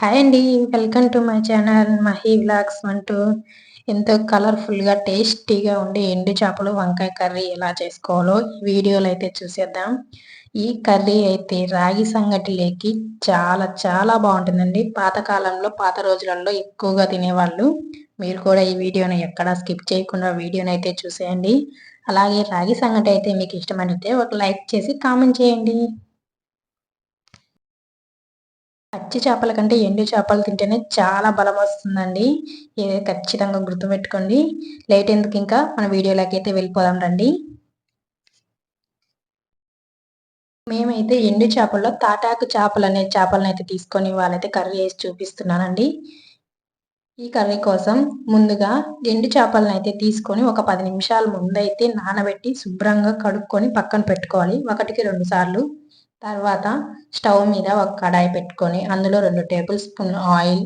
Hi అండి welcome to my channel Mahi vlogs అంటూ ఎంతో కలర్ఫుల్గా టేస్టీగా ఉండే ఎండు చేపలు వంకాయ కర్రీ ఎలా చేసుకోవాలో వీడియోలో అయితే చూసేద్దాం. ఈ కర్రీ అయితే రాగి సంగటిలోకి చాలా చాలా బాగుంటుందండి. పాతకాలంలో పాత రోజులలో ఎక్కువగా తినేవాళ్ళు. మీరు కూడా ఈ వీడియోని ఎక్కడా స్కిప్ చేయకుండా వీడియోని అయితే చూసేయండి. అలాగే రాగి సంగటి అయితే మీకు ఇష్టమైతే ఒక లైక్ చేసి కామెంట్ చేయండి. పచ్చి చేపల కంటే ఎండు చేపలు తింటేనే చాలా బలం వస్తుందండి. ఇది ఖచ్చితంగా గుర్తుపెట్టుకోండి. లేట్ ఎందుకు ఇంకా? మన వీడియోలోకి అయితే వెళ్ళిపోదాం రండి. మేమైతే ఎండు చేపల్లో తాటాకు చేపలు అనే చేపలను అయితే తీసుకొని వాళ్ళైతే కర్రీ వేసి చూపిస్తున్నానండి. ఈ కర్రీ కోసం ముందుగా ఎండు చేపలను అయితే తీసుకొని ఒక పది నిమిషాల ముందైతే నానబెట్టి శుభ్రంగా కడుక్కొని పక్కన పెట్టుకోవాలి. ఒకటికి రెండు సార్లు. తర్వాత స్టవ్ మీద ఒక కడాయి పెట్టుకొని అందులో రెండు టేబుల్ స్పూన్ ఆయిల్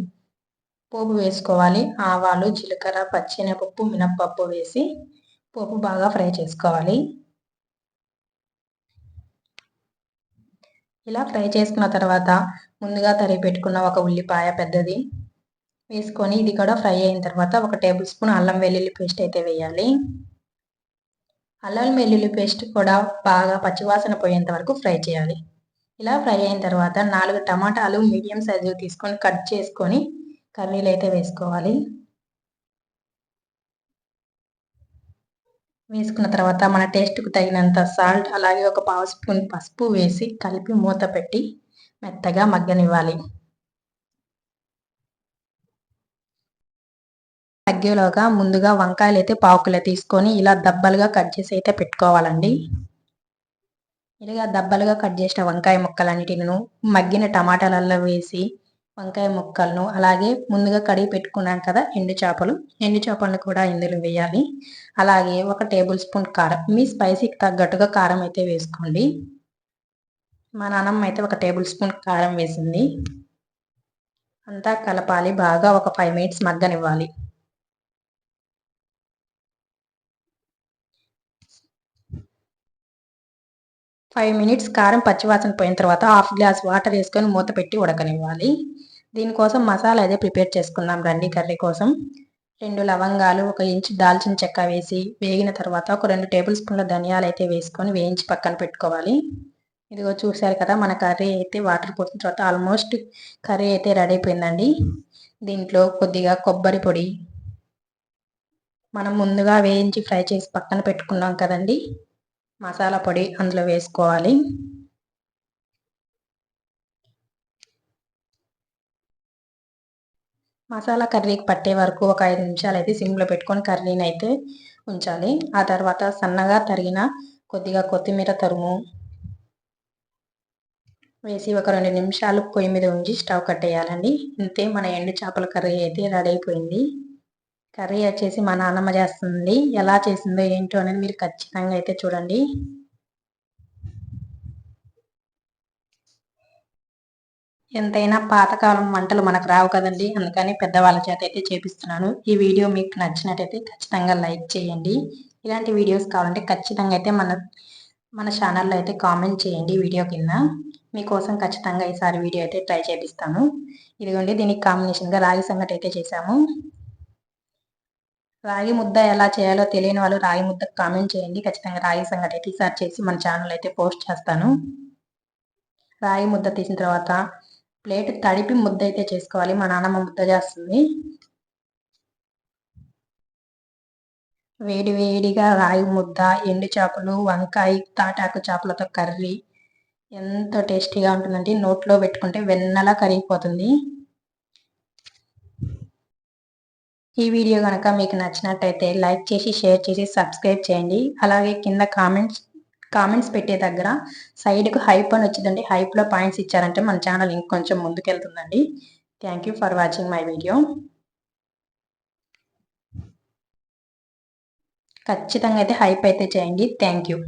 పోపు వేసుకోవాలి. ఆవాలు జీలకర్ర పచ్చినపప్పు మినప్పప్పు వేసి పోపు బాగా ఫ్రై చేసుకోవాలి. ఇలా ఫ్రై చేసుకున్న తర్వాత ముందుగా తరిగి పెట్టుకున్న ఒక ఉల్లిపాయ పెద్దది వేసుకొని ఇది కూడా ఫ్రై అయిన తర్వాత ఒక టేబుల్ స్పూన్ అల్లం వెల్లుల్లి పేస్ట్ అయితే వేయాలి. అల్లం వెల్లుల్లి పేస్ట్ కూడా బాగా పచ్చివాసన పోయేంత వరకు ఫ్రై చేయాలి. ఇలా ఫ్రై అయిన తర్వాత నాలుగు టమాటాలు మీడియం సైజు తీసుకొని కట్ చేసుకొని కర్రీలు అయితే వేసుకోవాలి. వేసుకున్న తర్వాత మన టేస్ట్కు తగినంత సాల్ట్ అలాగే ఒక పావు స్పూన్ పసుపు వేసి కలిపి మూత పెట్టి మెత్తగా మగ్గనివ్వాలి. మగ్గేలోగా ముందుగా వంకాయలు అయితే పావుకిలో తీసుకొని ఇలా దబ్బలుగా కట్ చేసి అయితే పెట్టుకోవాలండి. ఇలాగా దబ్బలుగా కట్ చేసిన వంకాయ ముక్కలన్నిటిను మగ్గిన టమాటాలలో వేసి వంకాయ ముక్కలను అలాగే ముందుగా కడిగి పెట్టుకున్నాం కదా ఎండు చేపలు. ఎండు చేపలను కూడా ఇందులో వేయాలి. అలాగే ఒక టేబుల్ స్పూన్ కారం మీ స్పైసీకి తగ్గట్టుగా కారం అయితే వేసుకోండి. మా నాన్నమ్మ అయితే ఒక టేబుల్ స్పూన్ కారం వేసింది. అంతా కలపాలి బాగా ఒక ఫైవ్ మినిట్స్ మగ్గనివ్వాలి. ఫైవ్ మినిట్స్ కారం పచ్చివాసన పోయిన తర్వాత హాఫ్ గ్లాస్ వాటర్ వేసుకొని మూత పెట్టి ఉడకనివ్వాలి. దీనికోసం మసాలా అయితే ప్రిపేర్ చేసుకుందాం. రండి కర్రీ కోసం. రెండు లవంగాలు ఒక ఇంచు దాల్చిన చెక్క వేసి వేగిన తర్వాత ఒక రెండు టేబుల్ స్పూన్ల ధనియాలు అయితే వేసుకొని వేయించి పక్కన పెట్టుకోవాలి. ఇదిగో చూసారు కదా మన కర్రీ అయితే వాటర్ పోసిన తర్వాత ఆల్మోస్ట్ కర్రీ అయితే రెడీ అయిపోయిందండి. దీంట్లో కొద్దిగా కొబ్బరి పొడి మనం ముందుగా వేయించి ఫ్రై చేసి పక్కన పెట్టుకున్నాం కదండి. మసాలా పొడి అందులో వేసుకోవాలి. మసాలా కర్రీకి పట్టే వరకు ఒక ఐదు నిమిషాలు అయితే సిమ్లో పెట్టుకొని కర్రీని అయితే ఉంచాలి. ఆ తర్వాత సన్నగా తరిగిన కొద్దిగా కొత్తిమీర తరుము వేసి ఒక రెండు నిమిషాలు పొయ్యి మీద ఉంచి స్టవ్ కట్టేయాలండి. ఇంతే మన ఎండు చేపల కర్రీ అయితే రెడీ అయిపోయింది. కర్రీ వచ్చేసి మా నాన్నమ్మ చేస్తుంది ఎలా చేసిందో ఏంటో అనేది మీరు ఖచ్చితంగా అయితే చూడండి. ఎంతైనా పాతకాలం వంటలు మనకు రావు కదండి. అందుకని పెద్దవాళ్ళ చేత అయితే చేపిస్తున్నాను. ఈ వీడియో మీకు నచ్చినట్టయితే ఖచ్చితంగా లైక్ చేయండి. ఇలాంటి వీడియోస్ కావాలంటే ఖచ్చితంగా అయితే మన మన ఛానల్లో అయితే కామెంట్ చేయండి వీడియో కింద. మీకోసం ఖచ్చితంగా ఈసారి వీడియో అయితే ట్రై చేపిస్తాను. ఇదిగోండి దీనికి కాంబినేషన్గా రాగి సంగటి అయితే చేశాము. రాగి ముద్ద ఎలా చేయాలో తెలియని వాళ్ళు రాగి ముద్ద కామెంట్ చేయండి. ఖచ్చితంగా రాగి సంగటి అయితే ఈసారి చేసి మన ఛానల్ అయితే పోస్ట్ చేస్తాను. రాగి ముద్ద తీసిన తర్వాత ప్లేట్ తడిపి ముద్ద అయితే చేసుకోవాలి. మా నాన్నమ్మ ముద్ద చేస్తుంది. వేడి వేడిగా రాగి ముద్ద ఎండు చేపలు వంకాయ తాటాకు చేపలతో కర్రీ. ఎంతో టేస్టీగా ఉంటుందండి నోట్లో పెట్టుకుంటే వెన్నలా కరిగిపోతుంది. ఈ వీడియో కనుక మీకు నచ్చినట్టయితే లైక్ చేసి షేర్ చేసి సబ్స్క్రైబ్ చేయండి. అలాగే కింద కామెంట్స్ కామెంట్స్ పెట్టే దగ్గర సైడ్కు హైప్ అని వచ్చిందండి. హైప్లో పాయింట్స్ ఇచ్చారంటే మన ఛానల్ ఇంకొంచెం ముందుకెళ్తుందండి. Thank you for watching my video ఖచ్చితంగా అయితే హైప్ అయితే చేయండి. Thank you